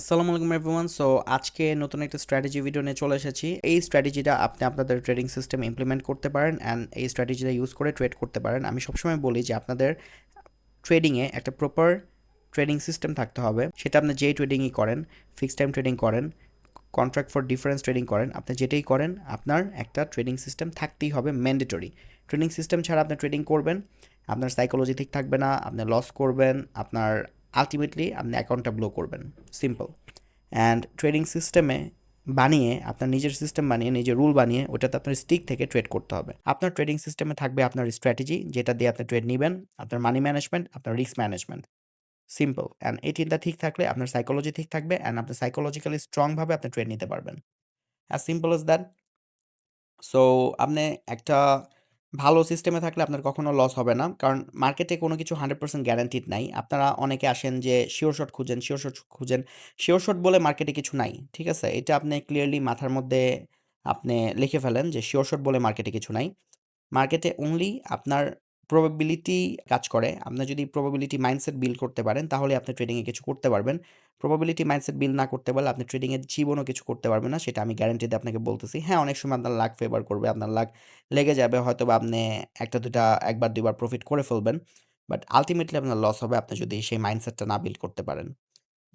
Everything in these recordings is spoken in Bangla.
আসসালামু আলাইকুম এভরিওয়ান সো আজকে নতুন একটা স্ট্র্যাটেজি ভিডিও নিয়ে চলে এসেছি। এই স্ট্র্যাটেজিটা আপনি আপনাদের ট্রেডিং সিস্টেম ইমপ্লিমেন্ট করতে পারেন অ্যান্ড এই স্ট্র্যাটেজিটা ইউজ করে ট্রেড করতে পারেন। আমি সবসময় বলি যে আপনাদের ট্রেডিংয়ে একটা প্রপার ট্রেডিং সিস্টেম থাকতে হবে। সেটা আপনি যেই ট্রেডিংই করেন ফিক্সড টাইম ট্রেডিং করেন কন্ট্রাক্ট ফর ডিফারেন্স ট্রেডিং করেন, আপনি যেটাই করেন, আপনার একটা ট্রেডিং সিস্টেম থাকতেই হবে ম্যান্ডেটরি ট্রেডিং সিস্টেম ছাড়া আপনি ট্রেডিং করবেন, আপনার সাইকোলজি ঠিক থাকবে না, আপনি লস করবেন, আপনার আলটিমেটলি আপনি অ্যাকাউন্টটা ব্লো করবেন। সিম্পল অ্যান্ড ট্রেডিং সিস্টেমে বানিয়ে, আপনার নিজের সিস্টেম বানিয়ে, নিজের রুল বানিয়ে, ওটাতে আপনার স্টিক থেকে ট্রেড করতে হবে। আপনার ট্রেডিং সিস্টেমে থাকবে আপনার স্ট্র্যাটেজি যেটা দিয়ে আপনি ট্রেড নেবেন, আপনার মানি ম্যানেজমেন্ট আপনার রিস্ক ম্যানেজমেন্ট সিম্পল অ্যান্ড এই তিনটা ঠিক থাকলে আপনার সাইকোলজি ঠিক থাকবে অ্যান্ড আপনি সাইকোলজিক্যালি স্ট্রংভাবে আপনি ট্রেড নিতে পারবেন। As simple as that so আপনি একটা ভালো সিস্টেমে থাকলে আপনার কখনো লস হবে না। কারণ মার্কেটে কোনো কিছু হান্ড্রেড পার্সেন্ট গ্যারান্টিড নাই। আপনারা অনেকে আসেন যে শিওর শট খুঁজেন শিওর শট খুঁজেন। শিওর শট বলে মার্কেটে কিছু নাই, ঠিক আছে? এটা আপনি ক্লিয়ারলি মাথার মধ্যে আপনি লিখে ফেলেন যে শিওর শট বলে মার্কেটে কিছু নাই। মার্কেটে অনলি আপনার প্রবাবিলিটি কাজ করে। আপনি যদি প্রবাবিলিটি মাইন্ডসেট বিল্ড করতে পারেন, তাহলে আপনি ট্রেডিংয়ে কিছু করতে পারবেন। প্রবাবিলিটি মাইন্ডসেট বিল না করতে পারলে আপনি ট্রেডিংয়ের জীবনও কিছু করতে পারবেন না, সেটা আমি গ্যারেন্টি দিয়ে আপনাকে বলতেছি। হ্যাঁ অনেক সময় আপনার লাক ফেভার করবে, আপনার লাক লেগে যাবে হয়তো বা আপনি একটা, দুটা, একবার, দুইবার প্রফিট করে ফেলবেন। বাট আলটিমেটলি আপনার লস হবে, আপনি যদি সেই মাইন্ডসেটটা না বিল্ড করতে পারেন।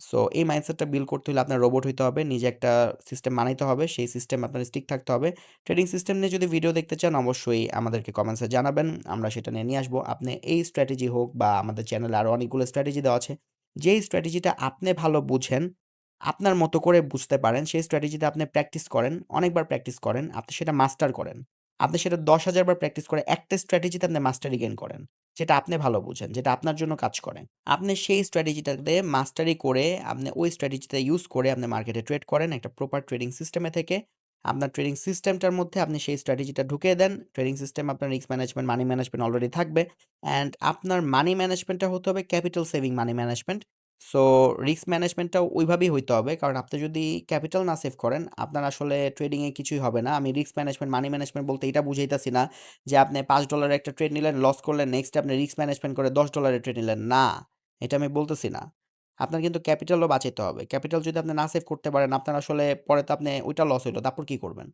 সো এই মাইন্ডসেটটা বিল্ড করতে হলে আপনার রোবট হইতে হবে, নিজে একটা সিস্টেম বানাইতে হবে, সেই সিস্টেম আপনার স্টিক থাকতে হবে। ট্রেডিং সিস্টেম নিয়ে যদি ভিডিও দেখতে চান, অবশ্যই আমাদেরকে কমেন্টসে জানাবেন, আমরা সেটা নিয়ে নিয়ে আসব। আপনি এই স্ট্র্যাটেজি হোক বা আমাদের চ্যানেলে আরও অনেকগুলো স্ট্র্যাটেজি দেওয়া আছে, যেই স্ট্র্যাটেজিটা আপনি ভালো বুঝেন, আপনার মতো করে বুঝতে পারেন, সেই স্ট্র্যাটেজিতে আপনি প্র্যাকটিস করেন, অনেকবার প্র্যাকটিস করেন, আপনি সেটা মাস্টার করেন। আপনি সেটা দশ হাজার বার প্র্যাকটিস করে একটা স্ট্র্যাটেজিতে আপনি মাস্টারি গেন করেন। যেটা আপনি ভালো বুঝেন, যেটা আপনার জন্য কাজ করে। আপনি সেই স্ট্র্যাটেজিটাতে মাস্টারি করে আপনি ওই স্ট্র্যাটেজিটা ইউজ করে আপনি মার্কেটে ট্রেড করেন একটা প্রপার ট্রেডিং সিস্টেমে থেকে। আপনার ট্রেডিং সিস্টেমটার মধ্যে আপনি সেই স্ট্র্যাটেজিটা ঢুকিয়ে দেন। ট্রেডিং সিস্টেম আপনার risk management money management already থাকবে। অ্যান্ড আপনার মানি ম্যানেজমেন্টটা হতে হবে capital saving money management so risk ম্যানেজমেন্টটাও ওইভাবেই হইতে হবে। কারণ আপনি যদি ক্যাপিটাল না সেভ করেন, আপনার আসলে ট্রেডিংয়ে কিছুই হবে না। আমি রিস্ক ম্যানেজমেন্ট মানি ম্যানেজমেন্ট বলতে এটা বুঝাইতেছি না যে আপনি পাঁচ ডলারের একটা ট্রেড নিলেন লস করলেন নেক্সট আপনি রিস্ক ম্যানেজমেন্ট করে দশ ডলারের ট্রেড নিলেন। না, এটা আমি বলতেছি না। আপনার কিন্তু ক্যাপিটালও বাঁচাইতে হবে। ক্যাপিটাল যদি আপনি না সেভ করতে পারেন, আপনার আসলে পরে তো আপনি ওইটা লস হইল, তারপর কী করবেন?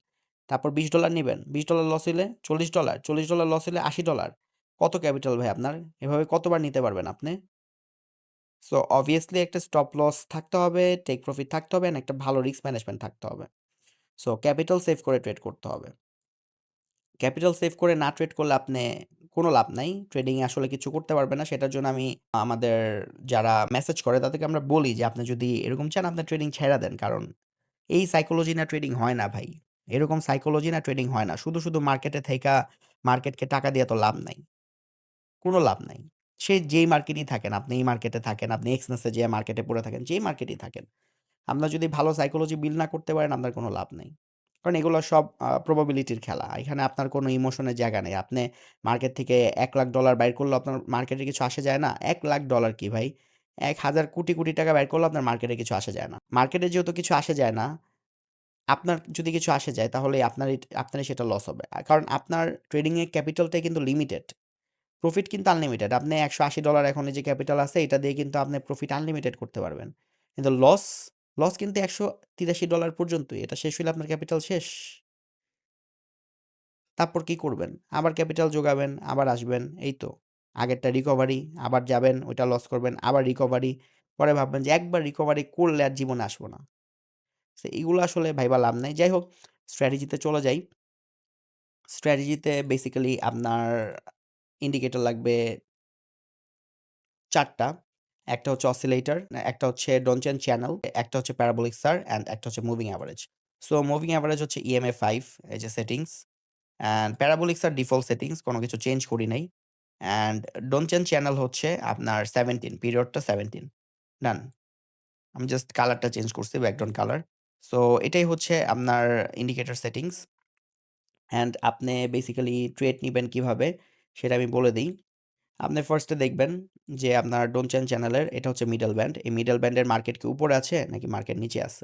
তারপর বিশ ডলার নেবেন। বিশ ডলার লস হইলে চল্লিশ ডলার চল্লিশ ডলার লস হলে আশি ডলার কত ক্যাপিটাল ভাই আপনার? এভাবে কতবার নিতে পারবেন আপনি? সো অবভিয়াসলি একটা স্টপ লস থাকতে হবে টেক প্রফিট থাকতে হবে একটা ভালো রিস্ক ম্যানেজমেন্ট থাকতে হবে। সো ক্যাপিটাল সেভ করে ট্রেড করতে হবে। ক্যাপিটাল সেভ করে না ট্রেড করলে আপনি কোনো লাভ নাই। ট্রেডিংয়ে আসলে কিছু করতে পারবে না। সেটার জন্য আমি আমাদের যারা মেসেজ করে, তাদেরকে আমরা বলি যে, আপনি যদি এরকম চান আপনার ট্রেডিং ছেড়ে দেন। কারণ এই সাইকোলজি না ট্রেডিং হয় না ভাই। এরকম সাইকোলজি না ট্রেডিং হয় না। শুধু শুধু মার্কেটে থেকা মার্কেটকে টাকা দিয়ে তো লাভ নাই। কোনো লাভ নাই। সে যেই মার্কেটই থাকেন, আপনি এই মার্কেটে থাকেন, আপনি এক্সনেসে যে মার্কেটে পড়ে থাকেন, যেই মার্কেটই থাকেন, আপনার যদি ভালো সাইকোলজি বিল না করতে পারেন, আপনার কোনো লাভ নেই। কারণ এগুলো সব প্রবাবিলিটির খেলা। এখানে আপনার কোনো ইমোশনের জায়গা নেই। আপনি মার্কেট থেকে এক লাখ ডলার বাইর করলে আপনার মার্কেটে কিছু আসে যায় না। এক লাখ ডলার কি ভাই? এক হাজার কোটি কোটি টাকা বাইর করলে আপনার মার্কেটে কিছু আসে যায় না। মার্কেটে যেহেতু কিছু আসে যায় না, আপনার যদি কিছু আসে যায়, তাহলে আপনার আপনারই সেটা লস হবে। কারণ আপনার ট্রেডিংয়ের ক্যাপিটালটাই কিন্তু লিমিটেড প্রফিট কিন্তু আনলিমিটেড আপনি একশো আশি ডলার এখন যে ক্যাপিটাল আছে, এটা দিয়ে কিন্তু আপনি প্রফিট আনলিমিটেড করতে পারবেন। কিন্তু লস লস কিন্তু একশো তিরাশি ডলার পর্যন্তই। এটা শেষ হলে আপনার ক্যাপিটাল শেষ। তারপর কি করবেন? আবার ক্যাপিটাল যোগাবেন আবার আসবেন, এই তো। আগেরটা রিকভারি আবার যাবেন, ওইটা লস করবেন, আবার রিকভারি পরে ভাববেন যে একবার রিকভারি করলে আর জীবনে আসব না। সো এইগুলো আসলে ভাইবা লাভ নাই। যাই হোক স্ট্র্যাটেজিতে চলে যাই। স্ট্র্যাটেজিতে বেসিক্যালি আপনার ইন্ডিকেটর লাগবে চারটা। একটা হচ্ছে অসিলেটর একটা হচ্ছে ডনচেন চ্যানেল একটা হচ্ছে প্যারাবোলিক স্টার অ্যান্ড একটা হচ্ছে moving average so moving average হচ্ছে ইএমএ ফাইভ এই যে settings and parabolic star default settings কোনো কিছু চেঞ্জ করি নাই অ্যান্ড ডনচেন চ্যানেল হচ্ছে আপনার সেভেন্টিন পিরিয়ডটা সেভেন্টিন ডান আমি জাস্ট কালারটা চেঞ্জ করছি ব্যাকগ্রাউন্ড কালার সো এটাই হচ্ছে আপনার ইন্ডিকেটার সেটিংস অ্যান্ড আপনি বেসিক্যালি ট্রেড নেবেন কীভাবে? সেটা আমি বলে দিই। আপনি ফার্স্টে দেখবেন যে আপনার ডোনচ্যান চ্যানেলের এটা হচ্ছে মিডল ব্যান্ড এই মিডল ব্যান্ডের মার্কেট কি উপরে আছে নাকি মার্কেট নিচে আছে?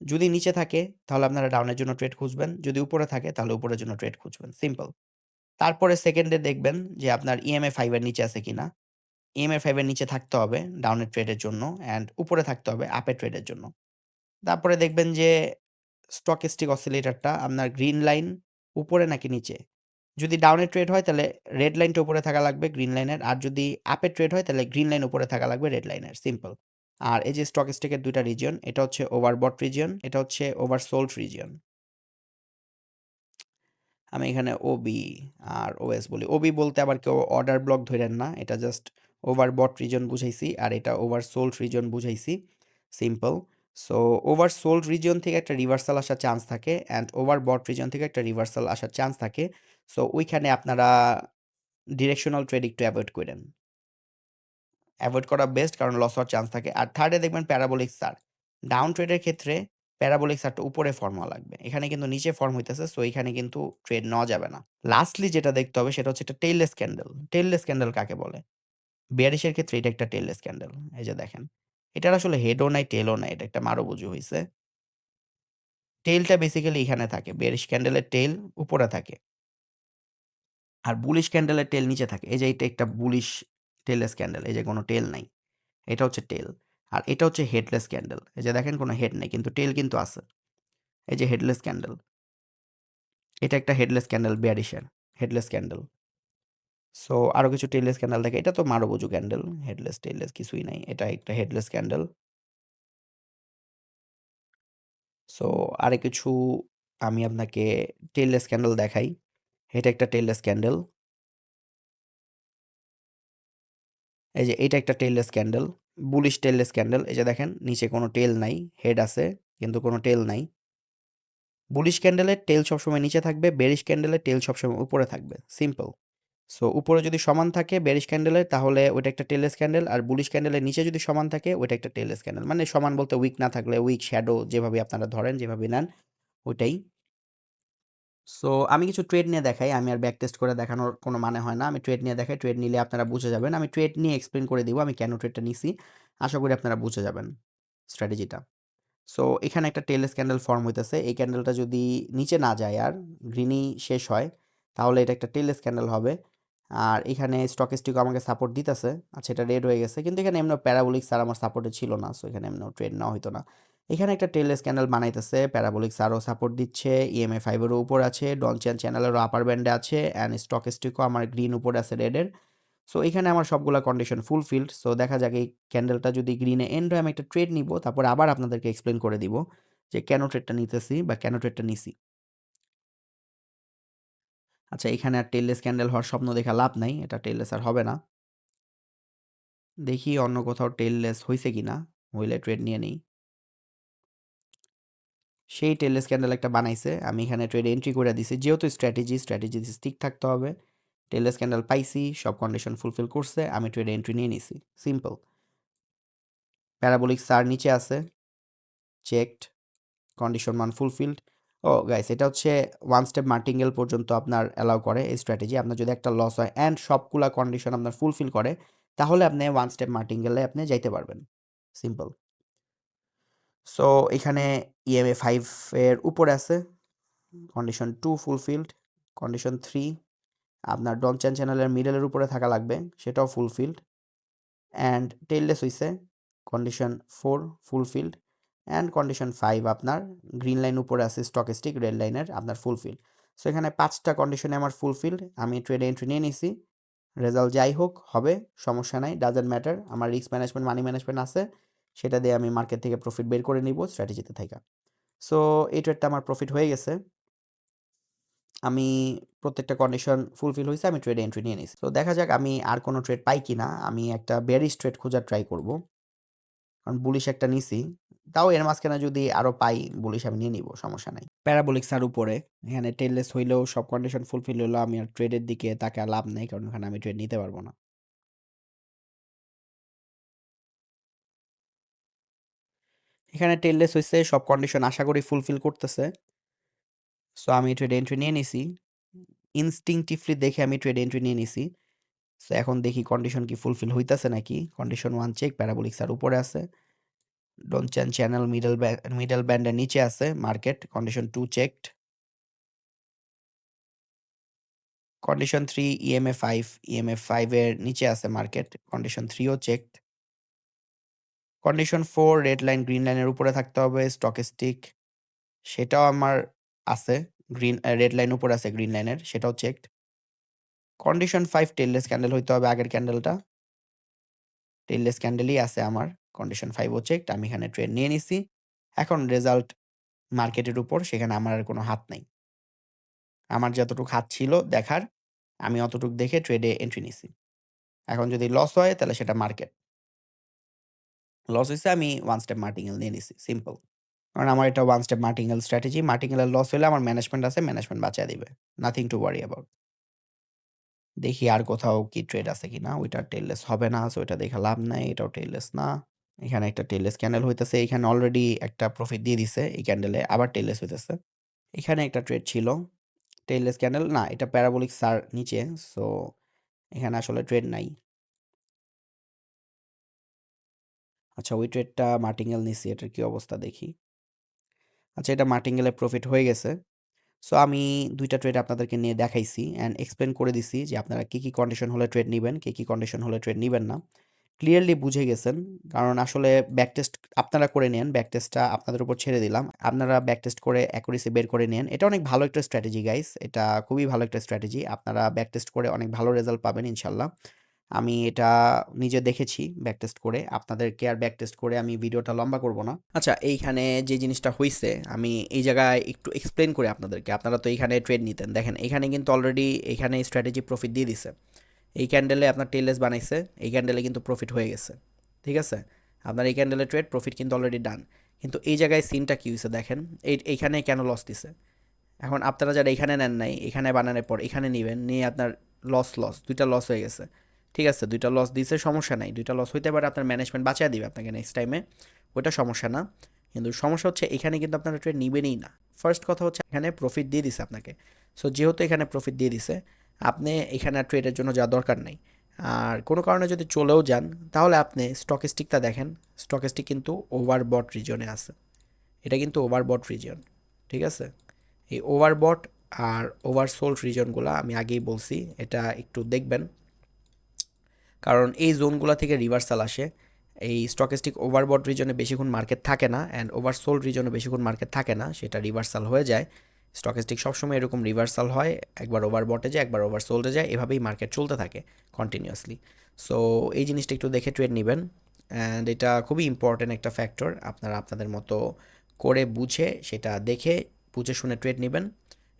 যদি নিচে থাকে তাহলে আপনারা ডাউনের জন্য ট্রেড খুঁজবেন। যদি উপরে থাকে তাহলে উপরের জন্য ট্রেড খুঁজবেন। সিম্পল তারপরে সেকেন্ডে দেখবেন যে আপনার ইএমএ ফাইভের নিচে আছে কিনা। ইএমএ ফাইভের নিচে থাকতে হবে ডাউনের ট্রেডের জন্য অ্যান্ড উপরে থাকতে হবে আপের ট্রেডের জন্য। তারপরে দেখবেন যে স্টকিস্টিক অসিলেটরটা আপনার গ্রিন লাইন উপরে নাকি নিচে? যদি ডাউনের ট্রেড হয়, তাহলে রেড লাইনটা উপরে থাকা লাগবে গ্রিন লাইনের আর যদি আপের ট্রেড হয়, তাহলে গ্রিন লাইন উপরে থাকা লাগবে রেড লাইনের সিম্পল আর এই যে স্টকিস্টিকের দুইটা রিজিয়ন এটা হচ্ছে ওভারবট রিজিয়ন এটা হচ্ছে ওভার সোল্ড রিজিয়ন আমি এখানে ওবি আর ওএস বলি। ওবি বলতে আবার কেউ অর্ডার ব্লক ধরেন না, এটা জাস্ট ওভার বট রিজন বুঝাইছি, আর এটা over sold reason বুঝাইছি। Simple so over sold region থেকে একটা রিভার্সাল আসার চান্স থাকে অ্যান্ড ওভার বট রিজন থেকে একটা রিভার্সাল আসার চান্স থাকে। সো ওইখানে আপনারা ডিরেকশনাল ট্রেড একটু অ্যাভয়েড করেন। অ্যাভয়েড করা বেস্ট কারণ লস হওয়ার চান্স থাকে। আর থার্ডে দেখবেন প্যারাবোলিক সার। ডাউন ট্রেডের ক্ষেত্রে প্যারাবোলিক সারটা উপরে ফর্ম হওয়া লাগবে। এখানে কিন্তু নিচে ফর্ম হইতেছে সো এখানে কিন্তু ট্রেড নেওয়া যাবে না। লাস্টলি যেটা দেখতে হবে সেটা হচ্ছে একটা টেললেস ক্যান্ডেল টেললেস ক্যান্ডেল কাকে বলে? বিয়ারিশের ক্ষেত্রে এটা একটা টেললেস ক্যান্ডেল এই যে দেখেন, এটার আসলে হেডও নাই টেলও নাই, এটা একটা মারো বুঝু হয়েছে টেলটা বেসিক্যালি এখানে থাকে। বেরিশ ক্যান্ডেলের টেল উপরে থাকে। আর বুলিশ ক্যান্ডেলের টেল নিচে থাকে। এই যে এটা একটা বুলিশ টেললেস ক্যান্ডেল, এই যে কোনো টেল নাই। এটা হচ্ছে টেল। আর এটা হচ্ছে হেডলেস ক্যান্ডেল। এই যে দেখেন কোনো হেড নেই, কিন্তু টেল কিন্তু আছে। এই যে হেডলেস ক্যান্ডেল। এটা একটা হেডলেস ক্যান্ডেল, বিয়ারিশের হেডলেস ক্যান্ডেল। সো আরও কিছু টেললেস ক্যান্ডেল থাকে। এটা তো মারোবুজু ক্যান্ডেল, হেডলেস টেললেস কিছুই নাই। এটা একটা হেডলেস ক্যান্ডেল। সো আরে কিছু আমি আপনাকে টেললেস ক্যান্ডেল দেখাই। এটা একটা টেললেস ক্যান্ডেল এই যে এটা একটা tailless candle bullish tailless candle এই যে দেখেন, নিচে কোনো টেল নাই, হেড আছে, কিন্তু কোনো টেল নাই। বুলিশ ক্যান্ডেলের টেল সবসময় নিচে থাকবে, বেরিশ ক্যান্ডেলের টেল সবসময় উপরে থাকবে, সিম্পল। সো, উপরে যদি সমান থাকে বেরিশ ক্যান্ডেলের তাহলে ওইটা একটা টেললেস ক্যান্ডেল আর বুলিশ ক্যান্ডেলের নিচে যদি সমান থাকে, ওইটা একটা টেললেস ক্যান্ডেল মানে সমান বলতে উইক না থাকলে উইক শ্যাডো যেভাবে আপনারা ধরেন, যেভাবে নেন, ওইটাই। সো আমি কিছু ট্রেড নিয়ে দেখাই, আমি আর ব্যাক টেস্ট করে দেখানোর কোনো মানে হয় না। আমি ট্রেড নিয়ে দেখাই ট্রেড নিলে আপনারা বুঝে যাবেন। আমি ট্রেড নিয়ে এক্সপ্লেন করে দিব, আমি কেন ট্রেডটা নিছি। আশা করি আপনারা বুঝে যাবেন স্ট্র্যাটেজিটা সো এখানে একটা টেলেস ক্যান্ডেল ফর্ম হইতেছে। এই ক্যান্ডেলটা যদি নিচে না যায় আর গ্রিনই শেষ হয়, তাহলে এটা একটা টেলেস ক্যান্ডেল হবে। আর এখানে স্টকেস্টিক আমাকে সাপোর্ট দিতেছে। আচ্ছা এটা রেড হয়ে গেছে। কিন্তু এখানে এমন প্যারাবোলিক স্যার আমার সাপোর্টে ছিল না। সো এখানে এমন ট্রেড নেওয়া হইতো না। এখানে একটা টেললেস ক্যান্ডেল বানাইতেছে, প্যারাবোলিক স্যারও সাপোর্ট দিচ্ছে ইএমএ ফাইভেরও উপর আছে ডনচ্যান চ্যানেলেরও আপার ব্যান্ডে আছে অ্যান্ড স্টকেস্টিকও আমার গ্রিন উপরে আছে রেডের সো এখানে আমার সবগুলা কন্ডিশন ফুলফিল্ড সো দেখা যাক এই ক্যান্ডেলটা যদি গ্রিনে এন্ড হয় আমি একটা ট্রেড নিব, তারপর আবার আপনাদেরকে এক্সপ্লেন করে দিব যে কেন ট্রেডটা নিতেছি বা কেন ট্রেডটা নিছি। আচ্ছা এখানে আর টেললেস ক্যান্ডেল হওয়ার স্বপ্ন দেখা লাভ নাই, এটা টেললেস আর হবে না। দেখি অন্য কোথাও টেললেস হয়েছে কি না হইলে ট্রেড নিয়ে নিই। সেই টেললেস ক্যান্ডেল একটা বানাইছে। আমি এখানে ট্রেড এন্ট্রি করে দিছি। যেহেতু স্ট্র্যাটেজি স্ট্র্যাটেজি স্টিক থাকতে হবে। টেললেস ক্যান্ডেল পাইছি, সব কন্ডিশন ফুলফিল করছে, আমি ট্রেড এন্ট্রি নিয়ে নিছি। সিম্পল প্যারাবোলিক সার নিচে আছে। চেকড কন্ডিশন মান ফুলফিল্ড ও গাইস এটা হচ্ছে ওয়ান স্টেপ মার্টিঙ্গেল পর্যন্ত আপনার অ্যালাউ করে এই স্ট্র্যাটেজি আপনার যদি একটা লস হয় অ্যান্ড সবগুলা কন্ডিশন আপনার ফুলফিল করে, তাহলে আপনি ওয়ান স্টেপ মার্টিঙ্গেলে আপনি যাইতে পারবেন। সিম্পল সো এখানে ইএমএ ফাইভ এর উপরে আছে। Condition two fulfilled condition three আপনার ডনচ্যান চ্যানেলের মিডলের উপরে থাকা লাগবে, সেটাও ফুলফিল্ড অ্যান্ড টেললেস হইছে condition four fulfilled and condition five আপনার গ্রিন লাইন উপরে আছে স্টকেস্টিক রেড লাইনের আপনার ফুলফিল্ড সো এখানে পাঁচটা কন্ডিশনে আমার ফুলফিল্ড আমি ট্রেড এন্ট্রি নিয়ে নিছি। রেজাল্ট যাই হোক, হবে, সমস্যা নাই ডাজেন্ট ম্যাটার আমার রিস্ক ম্যানেজমেন্ট মানি ম্যানেজমেন্ট আছে। সেটা দিয়ে আমি মার্কেট থেকে প্রফিট বের করে নিব স্ট্র্যাটেজিতে থাকা সো এই ট্রেডটা আমার প্রফিট হয়ে গেছে। আমি প্রত্যেকটা কন্ডিশন ফুলফিল হয়েছে আমি ট্রেড এন্ট্রি নিয়ে নিছি। তো দেখা যাক আমি আর কোনো ট্রেড পাই কি না আমি একটা বেরিস ট্রেড খোঁজার ট্রাই করব। কারণ বুলিশ একটা নিছি। তাও এর মাঝখানে যদি আরও পাই বুলিশ আমি নিয়ে নিব, সমস্যা নাই। প্যারাবোলিক সার উপরে। এখানে টেললেস হইলেও সব কন্ডিশন ফুলফিল হইলেও আমি আর ট্রেডের দিকে তাকে আর লাভ নেই, কারণ ওখানে আমি ট্রেড নিতে পারব না। এখানে টেললেস হয়েছে সব কন্ডিশন আশা করি ফুলফিল করতেছে। সো আমি ট্রেড এন্ট্রি নিয়ে নিছি। ইনস্টিংটিভলি দেখে আমি ট্রেড এন্ট্রি নিয়ে নিছি। সো এখন দেখি কন্ডিশন কি ফুলফিল হইতাছে নাকি। কন্ডিশন ওয়ান চেক প্যারাবোলিক আর উপরে আছে। ডনচ্যান চ্যানেল মিডল মিডল ব্যান্ডের নিচে আছে market condition two checked condition three EMA five EMA ফাইভের নিচে আছে market condition থ্রিও checked condition four red line green লাইনের উপরে থাকতে হবে স্টকেস্টিক সেটাও আমার আছে গ্রিন রেড লাইন উপরে আছে গ্রিন লাইনের সেটাও checked condition five tailless candle হইতে হবে আগের ক্যান্ডেলটা টেললেস ক্যান্ডেলই আছে আমার কন্ডিশন ফাইভও চেকড আমি এখানে ট্রেড নিয়ে নিছি। এখন রেজাল্ট মার্কেটের উপর, সেখানে আমার আর কোনো হাত নেই। আমার যতটুকু হাত ছিল দেখার, আমি অতটুকু দেখে ট্রেডে এন্ট্রি নিছি। এখন যদি লস হয়, তাহলে সেটা মার্কেট লস হয়েছে আমি ওয়ান স্টেপ মার্টিঙ্গেল নিয়ে নিছি। সিম্পল কারণ আমার এটা ওয়ান স্টেপ মার্টিঙ্গেল স্ট্র্যাটেজি মার্টিঙ্গেলের লস হলে আমার ম্যানেজমেন্ট আছে ম্যানেজমেন্ট বাঁচিয়ে দিবে। নাথিং টু ওয়ারি অ্যাবাউট দেখি আর কোথাও কি ট্রেড আছে কিনা, ওইটা টেললেস হবে না সো এটা দেখে লাভ নাই, এটাও টেললেস না। এখানে একটা টেললেস ক্যান্ডেল হইতেছে, এখানে অলরেডি একটা প্রফিট দিয়ে দিছে, এই ক্যান্ডেলে আবার টেললেস হইতেছে। এখানে একটা ট্রেড ছিল টেললেস ক্যান্ডেল না, এটা প্যারাবোলিক সার নিচে সো এখানে আসলে ট্রেড নাই। আচ্ছা ওই ট্রেডটা মার্টিঙ্গেল নিছি, এটার কি অবস্থা দেখি। আচ্ছা এটা মার্টিঙ্গেলে প্রফিট হয়ে গেছে। সো, আমি দুইটা ট্রেড আপনাদেরকে নিয়ে দেখাইছি অ্যান্ড এক্সপ্লেন করে দিছি যে আপনারা কী কী কন্ডিশন হলে ট্রেড নেবেন, কী কী কন্ডিশন হলে ট্রেড নেবেন না। ক্লিয়ারলি বুঝে গেছেন, কারণ আসলে ব্যাক টেস্ট আপনারা করে নেন ব্যাক টেস্টটা আপনাদের উপর ছেড়ে দিলাম। আপনারা ব্যাক টেস্ট করে অ্যাকুরেসি বের করে নেন। এটা অনেক ভালো একটা স্ট্র্যাটেজি গাইস এটা খুবই ভালো একটা স্ট্র্যাটেজি আপনারা ব্যাক টেস্ট করে অনেক ভালো রেজাল্ট পাবেন, ইনশাল্লাহ। আমি এটা নিজে দেখেছি ব্যাক টেস্ট করে। আপনাদেরকে আর ব্যাক টেস্ট করে আমি ভিডিওটা লম্বা করব না। আচ্ছা এইখানে যে জিনিসটা হয়েছে আমি এই জায়গায় একটু এক্সপ্লেন করি আপনাদেরকে। আপনারা তো এইখানে ট্রেড নিতেন। দেখেন, এখানে কিন্তু অলরেডি এখানে স্ট্র্যাটেজি প্রফিট দিয়ে দিছে। এই ক্যান্ডেলে আপনার টেলেস বানাইছে। এই ক্যান্ডেলে কিন্তু প্রফিট হয়ে গেছে। ঠিক আছে? আপনার এই ক্যান্ডেলে ট্রেড প্রফিট কিন্তু অলরেডি ডান কিন্তু এই জায়গায় সিনটা কী হয়েছে দেখেন? এই, এইখানে কেন লস দিছে? এখন আপনারা যারা এখানে নেন নাই, এখানে বানানোর পর এখানে নেবেন, নিয়ে আপনার লস লস দুইটা লস হয়ে গেছে। ঠিক আছে, দুইটা লস দিছে, সমস্যা নাই। দুইটা লস হইতে পারে আপনার ম্যানেজমেন্ট বাঁচিয়ে দিবে আপনাকে নেক্সট টাইমে ওইটা সমস্যা না। কিন্তু সমস্যা হচ্ছে এখানে কিন্তু আপনারা ট্রেড নেবেনই না। ফার্স্ট কথা হচ্ছে এখানে প্রফিট দিয়ে দিছে আপনাকে। সো যেহেতু এখানে প্রফিট দিয়ে দিছে, আপনি এখানে ট্রেডের জন্য যাওয়া দরকার নেই। আর কোনো কারণে যদি চলেও যান, তাহলে আপনি স্টকিস্টিকটা দেখেন। স্টকিস্টিক কিন্তু ওভারবট রিজনে আছে। এটা কিন্তু ওভারবট রিজন ঠিক আছে? এই ওভারবট আর ওভার ওভারসোল্ড রিজনগুলো আমি আগেই বলছি, এটা একটু দেখবেন। কারণ এই জোনগুলো থেকে রিভার্সাল আসে। এই স্টকেস্টিক ওভারবট রিজনে বেশিক্ষণ মার্কেট থাকে না অ্যান্ড ওভারসোল্ড রিজনে বেশিক্ষণ মার্কেট থাকে না, সেটা রিভার্সাল হয়ে যায়। স্টকেস্টিক সবসময় এরকম রিভার্সাল হয়, একবার ওভার বটে যায়, একবার ওভার সোল্ডে যায়, এভাবেই মার্কেট চলতে থাকে কন্টিনিউয়াসলি সো এই জিনিসটা একটু দেখে ট্রেড নেবেন অ্যান্ড এটা খুবই ইম্পর্ট্যান্ট একটা ফ্যাক্টর আপনারা আপনাদের মতো করে বুঝে, সেটা দেখে, বুঝে শুনে ট্রেড নেবেন।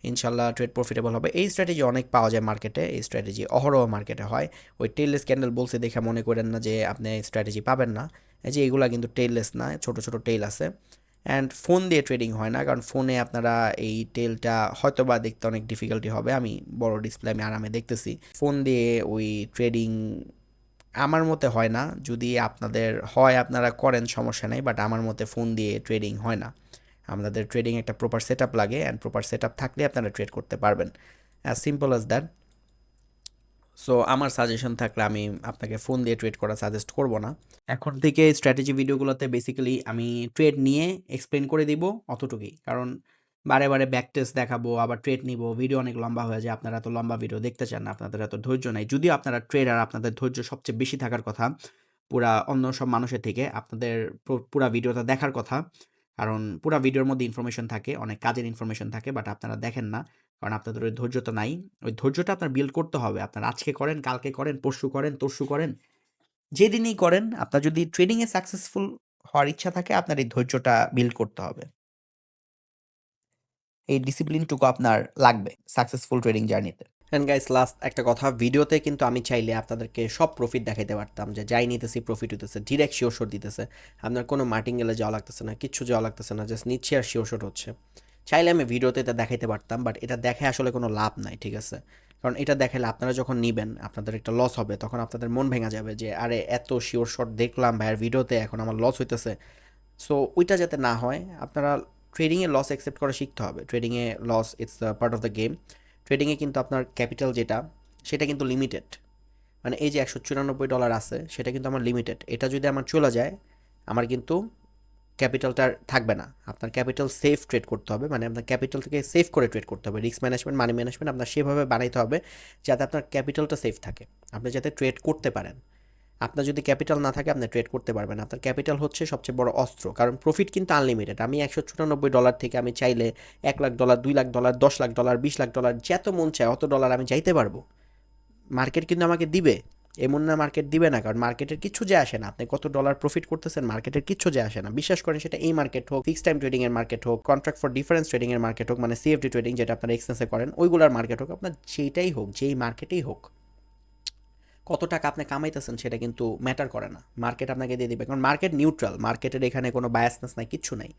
ইনশাল্লাহ ট্রেড প্রফিটেবল হবে। এই স্ট্র্যাটেজি অনেক পাওয়া যায় মার্কেটে এই স্ট্র্যাটেজি অহরহ মার্কেটে হয়। ওই টেললেস ক্যান্ডেল বলছে দেখে মনে করেন না যে আপনি স্ট্র্যাটেজি পাবেন না। এই যে এগুলা কিন্তু টেললেস না, ছোট ছোট টেল আছে। অ্যান্ড ফোন দিয়ে ট্রেডিং হয় না, কারণ ফোনে আপনারা এই টেলটা হয়তো বা দেখতে অনেক ডিফিকাল্টি হবে। আমি বড় ডিসপ্লে আমি আরামে দেখতেছি। ফোন দিয়ে ওই ট্রেডিং আমার মতে হয় না। যদি আপনাদের, হয় আপনারা করেন সমস্যা নেই বাট আমার মতে ফোন দিয়ে ট্রেডিং হয় না। আপনাদের ট্রেডিং একটা প্রপার সেট আপ লাগে অ্যান্ড প্রপার সেট আপ থাকলে আপনারা ট্রেড করতে পারবেন। As simple as that so আমার সাজেশন থাকলে আমি আপনাকে ফোন দিয়ে ট্রেড করা সাজেস্ট করব না। এখন থেকে স্ট্র্যাটেজি ভিডিওগুলোতে বেসিক্যালি আমি ট্রেড নিয়ে এক্সপ্লেন করে দিব অতটুকুই। কারণ বারে বারে ব্যাক টেস্ট দেখাবো, আবার ট্রেড নিব ভিডিও অনেক লম্বা হয়ে যায়, আপনারা এত লম্বা ভিডিও দেখতে চান না, আপনাদের এত ধৈর্য নেই। যদিও আপনারা ট্রেডার আপনাদের ধৈর্য সবচেয়ে বেশি থাকার কথা, পুরা অন্য সব মানুষের থেকে, আপনাদের পুরা ভিডিওটা দেখার কথা। কারণ পুরো ভিডিওর মধ্যে ইনফরমেশন থাকে, অনেক কাজের ইনফরমেশন থাকে বাট আপনারা দেখেন না, কারণ আপনাদের ওই ধৈর্যটা নাই। ওই ধৈর্যটা আপনার বিল্ড করতে হবে। আপনার আজকে করেন, কালকে করেন, পরশু করেন, তরশু করেন, যেদিনই করেন, আপনার যদি ট্রেডিংয়ে সাকসেসফুল হওয়ার ইচ্ছা থাকে, আপনার এই ধৈর্যটা বিল্ড করতে হবে। এই ডিসিপ্লিনটুকু আপনার লাগবে সাকসেসফুল ট্রেডিং জার্নিতে অ্যান্ড গাইস লাস্ট একটা কথা, ভিডিওতে কিন্তু আমি চাইলে আপনাদেরকে সব প্রফিট দেখাইতে পারতাম যে যাই নিতেছি প্রফিট হইতেছে ডিরেক্ট শিওর দিতেছে। আপনার কোনো মার্টিঙ্গেলে যাওয়া লাগতেছে না, কিচ্ছু যাওয়া লাগতেছে না জাস্ট নিচ্ছে আর শিওর হচ্ছে। চাইলে আমি ভিডিওতে এটা দেখাইতে পারতাম বাট এটা দেখে আসলে কোনো লাভ নাই, ঠিক আছে? কারণ এটা দেখালে আপনারা যখন নিবেন, আপনাদের একটা লস হবে, তখন আপনাদের মন ভেঙে যাবে যে, আরে, এত শিওর শট দেখলাম ভাইয়ের ভিডিওতে, এখন আমার লস হইতেছে। সো ওইটা যাতে না হয়, আপনারা ট্রেডিংয়ে লস অ্যাকসেপ্ট করা শিখতে হবে। ট্রেডিংয়ে loss it's part of the game ট্রেডিংয়ে কিন্তু আপনার ক্যাপিটাল যেটা, সেটা কিন্তু লিমিটেড মানে এই যে একশো চুরানব্বই ডলার আছে, সেটা কিন্তু আমার লিমিটেড এটা যদি আমার চলে যায়, আমার কিন্তু ক্যাপিটালটা থাকবে না। আপনার ক্যাপিটাল সেফ ট্রেড করতে হবে মানে আপনার ক্যাপিটাল থেকে সেফ করে ট্রেড করতে হবে। রিস্ক ম্যানেজমেন্ট মানি ম্যানেজমেন্ট আপনার সেভাবে বানাইতে হবে, যাতে আপনার ক্যাপিটালটা সেফ থাকে। আপনি যাতে ট্রেড করতে পারেন। আপনার যদি ক্যাপিটাল না থাকে, আপনি ট্রেড করতে পারবেন আপনার ক্যাপিটাল হচ্ছে সবচেয়ে বড় অস্ত্র। কারণ প্রফিট কিন্তু আনলিমিটেড আমি একশো চুরানব্বই ডলার থেকে আমি চাইলে এক লাখ ডলার দুই লাখ ডলার দশ লাখ ডলার বিশ লাখ ডলার যত মন চায়, অত ডলার আমি যাইতে পারব। মার্কেট কিন্তু আমাকে দিবে। এমন না মার্কেট দিবে না, কারণ মার্কেটের কিছু যে আসে না। আপনি কত ডলার প্রফিট করতেছেন মার্কেটের কিছু যে আসে না। বিশ্বাস করেন, সেটা এই মার্কেট হোক ফিক্স টাইম ট্রেডিং এর মার্কেট হোক কন্ট্রাক্ট ফর ডিফারেন্স ট্রেডিং এর মার্কেট হোক মানে সিএফডি ট্রেডিং যেটা আপনার এক্সচেঞ্জে করেন, ওইগুলোর মার্কেট হোক, আপনার যেটাই হোক, যেই মার্কেটেই হোক। কত টাকা আপনি কামাইতেছেন সেটা কিন্তু ম্যাটার করে না। মার্কেট আপনাকে দিয়ে দেবে। কারণ মার্কেট নিউট্রাল মার্কেটের এখানে কোনো বায়াসনেস নাই, কিচ্ছু নাই।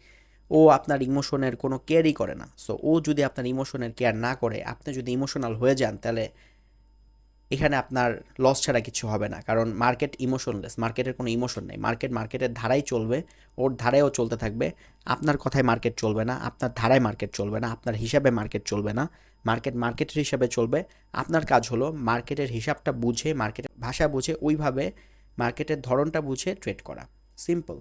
ও আপনার ইমোশনের কোনো কেয়ারই করে না। সো ও যদি আপনার ইমোশনের কেয়ার না করে, আপনি যদি ইমোশনাল হয়ে যান, তাহলে এখানে আপনার লস ছাড়া কিছু হবে না। কারণ মার্কেট ইমোশনলেস মার্কেটের কোনো ইমোশন নেই। মার্কেট মার্কেটের ধারাই চলবে, ওর ধারায়ও চলতে থাকবে। আপনার কথায় মার্কেট চলবে না, আপনার ধারায় মার্কেট চলবে না, আপনার হিসাবে মার্কেট চলবে না। মার্কেট মার্কেটের হিসাবে চলবে। আপনার কাজ হলো মার্কেটের হিসাবটা বুঝে মার্কেটের ভাষা বুঝে, ওইভাবে মার্কেটের ধরনটা বুঝে ট্রেড করা। সিম্পল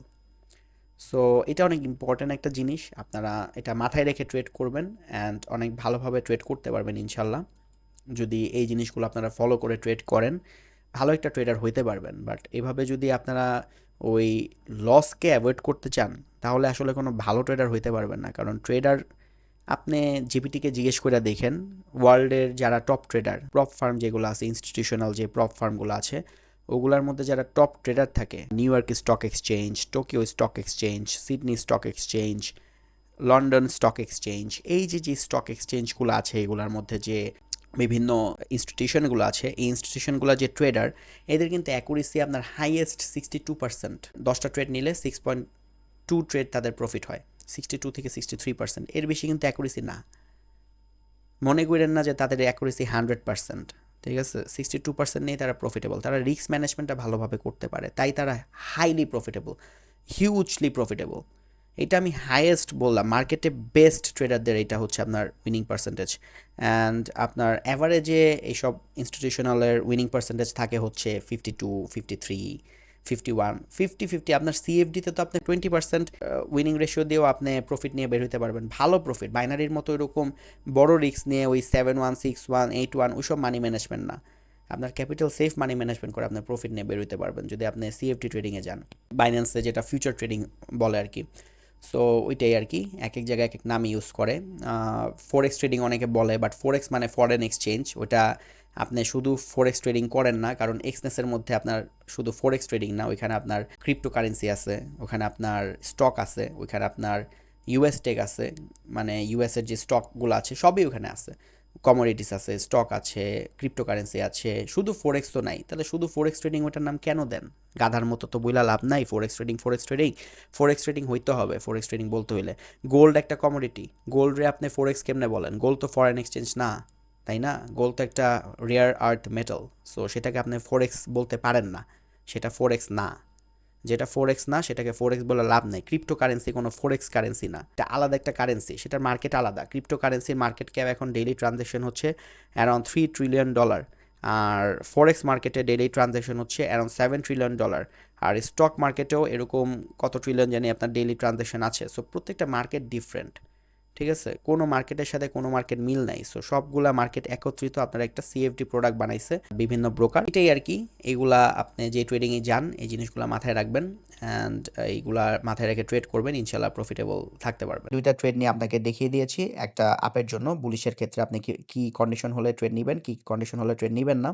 সো এটা অনেক ইম্পর্ট্যান্ট একটা জিনিস। আপনারা এটা মাথায় রেখে ট্রেড করবেন অ্যান্ড অনেক ভালোভাবে ট্রেড করতে পারবেন ইনশাল্লাহ যদি এই জিনিসগুলো আপনারা ফলো করে ট্রেড করেন, ভালো একটা ট্রেডার হইতে পারবেন। বাট এভাবে যদি আপনারা ওই লসকে অ্যাভয়েড করতে চান, তাহলে আসলে কোনো ভালো ট্রেডার হইতে পারবেন না। কারণ ট্রেডার আপনি জিপিটিকে জিজ্ঞেস করে দেখেন ওয়ার্ল্ডের যারা টপ ট্রেডার প্রপ ফার্ম যেগুলো আছে ইনস্টিটিউশনাল যে প্রপ ফার্মগুলো আছে, ওগুলোর মধ্যে যারা টপ ট্রেডার থাকে New York stock exchange Tokyo stock exchange Sydney stock exchange London stock exchange এই যে যে স্টক এক্সচেঞ্জগুলো আছে, এগুলোর মধ্যে যে বিভিন্ন ইনস্টিটিউশনগুলো আছে, এই ইনস্টিটিউশনগুলো যে ট্রেডার এদের কিন্তু অ্যাকুরেসি আপনার হাইয়েস্ট সিক্সটি টু পার্সেন্ট দশটা ট্রেড নিলে সিক্স পয়েন্ট টু ট্রেড তাদের প্রফিট হয় সিক্সটি টু থেকে সিক্সটি থ্রি পার্সেন্ট এর বেশি কিন্তু অ্যাকুরেসি না। মনে করেন না যে তাদের অ্যাকুরেসি হান্ড্রেড পার্সেন্ট ঠিক আছে? সিক্সটি টু পার্সেন্ট নেই তারা প্রফিটেবল তারা রিস্ক ম্যানেজমেন্টটা ভালোভাবে করতে পারে, তাই তারা হাইলি প্রফিটেবল হিউজলি প্রফিটেবল এটা আমি হাইয়েস্ট বললাম মার্কেটে বেস্ট ট্রেডারদের এটা হচ্ছে আপনার উইনিং পার্সেন্টেজ অ্যান্ড আপনার অ্যাভারেজে এইসব ইনস্টিটিউশনালের উইনিং পার্সেন্টেজ থাকে হচ্ছে fifty two fifty three fifty one fifty fifty আপনার সিএফডিতে তো আপনি টোয়েন্টি পার্সেন্ট উইনিং রেশিও দিয়েও আপনি প্রফিট নিয়ে বের হতে পারবেন। ভালো প্রফিট বাইনারির মতো এরকম বড় রিস্ক নিয়ে ওই seven one six one eight one ওইসব মানি ম্যানেজমেন্ট না। আপনার ক্যাপিটাল সেফ মানি ম্যানেজমেন্ট করে আপনার প্রফিট নিয়ে বের হতে পারবেন যদি আপনি সিএফটি ট্রেডিংয়ে যান। বাইন্যান্সে যেটা ফিউচার ট্রেডিং বলে আর কি। সো ওইটাই আর কি। এক এক জায়গায় এক এক নাম ইউজ করে ফরেক্স ট্রেডিং অনেকে বলে বাট ফরেক্স মানে ফরেন এক্সচেঞ্জ ওটা আপনি শুধু ফরেক্স ট্রেডিং করেন না, কারণ এক্সনেসের মধ্যে আপনার শুধু ফরেক্স ট্রেডিং না, ওইখানে আপনার ক্রিপ্টো কারেন্সি আছে, ওখানে আপনার স্টক আছে, ওইখানে আপনার ইউএস টেক আছে মানে ইউএসের যে স্টকগুলো আছে, সবই ওখানে আছে। কমোডিটিস আছে স্টক আছে ক্রিপ্টোকারেন্সি আছে, শুধু ফোরেক্স তো নাই। তাহলে শুধু ফোরেক্স ট্রেডিং ওটার নাম কেন দেন? গাধার মতো তো বইলা লাভ নাই forex trading forex trading forex trading হইতে হবে ফোরেক্স ট্রেডিং বলতে হইলে। গোল্ড একটা কমোডিটি গোল্ডে আপনি ফোরেক্স কেমনে বলেন? গোল্ড তো ফরেন এক্সচেঞ্জ না, তাই না? গোল্ড তো একটা রেয়ার আর্থ মেটাল সো সেটাকে আপনি ফোরেক্স বলতে পারেন না, সেটা ফোরেক্স না। যেটা ফোর এক্স না, সেটাকে ফোর এক্স বলে লাভ নেই। ক্রিপ্টো কারেন্সি কোনো ফোর এক্স কারেন্সি না। এটা আলাদা একটা কারেন্সি সেটার মার্কেট আলাদা। ক্রিপ্টো কারেন্সির মার্কেট ক্যাপ এখন ডেইলি ট্রানজ্যাকশন হচ্ছে অ্যারাউন্ড থ্রি ট্রিলিয়ন ডলার আর ফরেক্স মার্কেটে ডেইলি ট্রানজ্যাকশন হচ্ছে অ্যারাউন্ড সেভেন ট্রিলিয়ন ডলার আর স্টক মার্কেটেও এরকম কত ট্রিলিয়ন জানি আপনার ডেইলি ট্রানজ্যাকশন আছে। সো প্রত্যেকটা মার্কেট ডিফারেন্ট ঠিক আছে? কোনো মার্কেটের সাথে কোনো মার্কেট মিল নাই। সো সবগুলা মার্কেট একত্রিত আপনারা একটা সিএফডি প্রোডাক্ট বানাইছে বিভিন্ন ব্রোকার এটাই আর কি এইগুলা আপনি যে ট্রেডিংয়ে যান, এই জিনিসগুলো মাথায় রাখবেন অ্যান্ড এইগুলা মাথায় রেখে ট্রেড করবেন ইনশাল্লাহ প্রফিটেবল থাকতে পারবেন। দুইটা ট্রেড নিয়ে আপনাকে দেখিয়ে দিয়েছি। একটা আপের জন্য বুলিশের ক্ষেত্রে আপনি কি কি কন্ডিশন হলে ট্রেড নেবেন, কি কন্ডিশন হলে ট্রেড নেবেন না।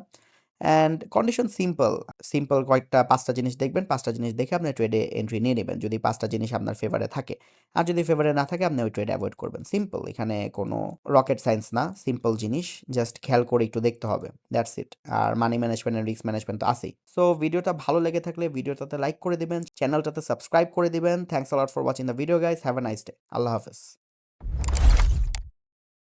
অ্যান্ড কন্ডিশন সিম্পল সিম্পল কয়েকটা পাঁচটা জিনিস দেখবেন, পাঁচটা জিনিস দেখে আপনি ট্রেডে এন্ট্রি নিয়ে নেবেন। যদি পাঁচটা জিনিস আপনার ফেভারে থাকে। আর যদি ফেভারে না থাকে, আপনি ওই ট্রেড অ্যাভয়েড করবেন। সিম্পল এখানে কোনো রকেট সায়েন্স না। সিম্পল জিনিস জাস্ট খেয়াল করে একটু দেখতে হবে। That's it R money management and risk management তো আসেই সো ভিডিওটা ভালো লেগে থাকলে ভিডিওটাতে লাইক করে দিবেন। চ্যানেলটাতে সাবস্ক্রাইব করে দিবেন। Thanks a lot for watching the video guys have a nice day আল্লাহ হাফেজ।